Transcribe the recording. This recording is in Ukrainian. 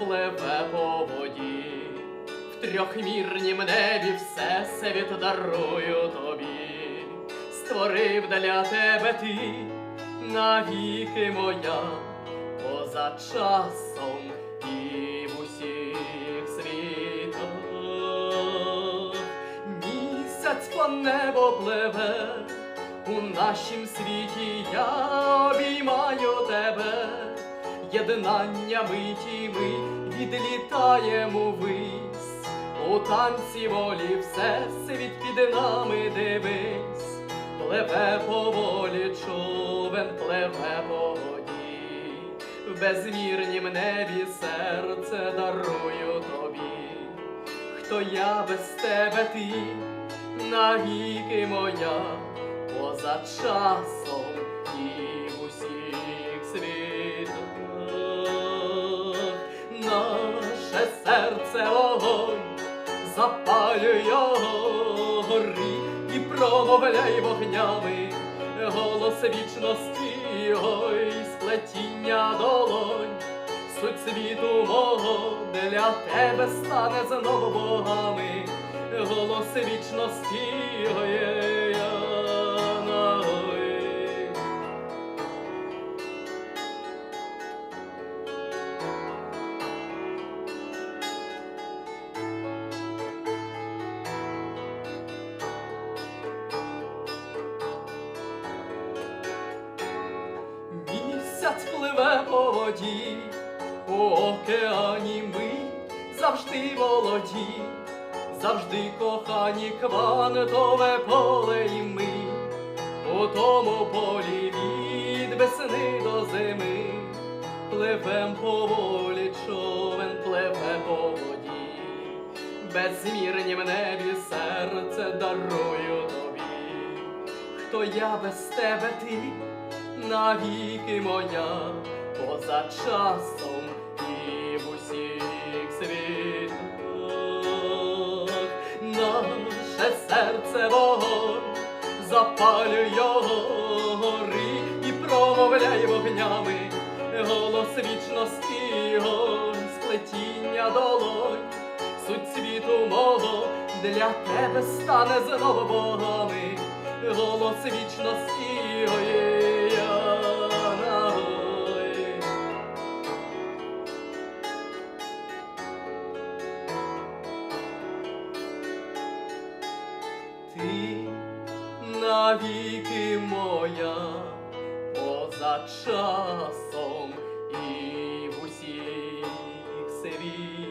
пливе по воді, в трьохмірнім небі все світ дарую тобі, створив для тебе ти навіки моя, поза часом і в усіх світах. Місяць по небо пливе, у нашім світі єднання миті ми відлітаємо вись, у танці волі все світ під нами дивись, пливе поволі човен, пливе по воді, в безмірнім небі серце дарую тобі, хто я без тебе ти, навіки моя, поза часом і в усіх промовляй вогнями голос вічності, ой, сплетіння долонь. Суть світу мого для тебе стане знову богами, голос вічності, ой, Місяць пливе по воді, у океані ми завжди молоді, завжди кохані квантове поле і ми, у тому полі від весни до зими, пливем поволі, човен пливе по воді, безмірнім небі серце дарую тобі, хто я без тебе ти навіки моя, поза часом і в усіх світах. Наше серце вогонь, запалюй його гори і промовляй вогнями, голос вічності, гонь, сплетіння долонь, суть світу мого для тебе стане знову богами, голос вічності, ой, ти навіки моя, поза часом і в усіх світ.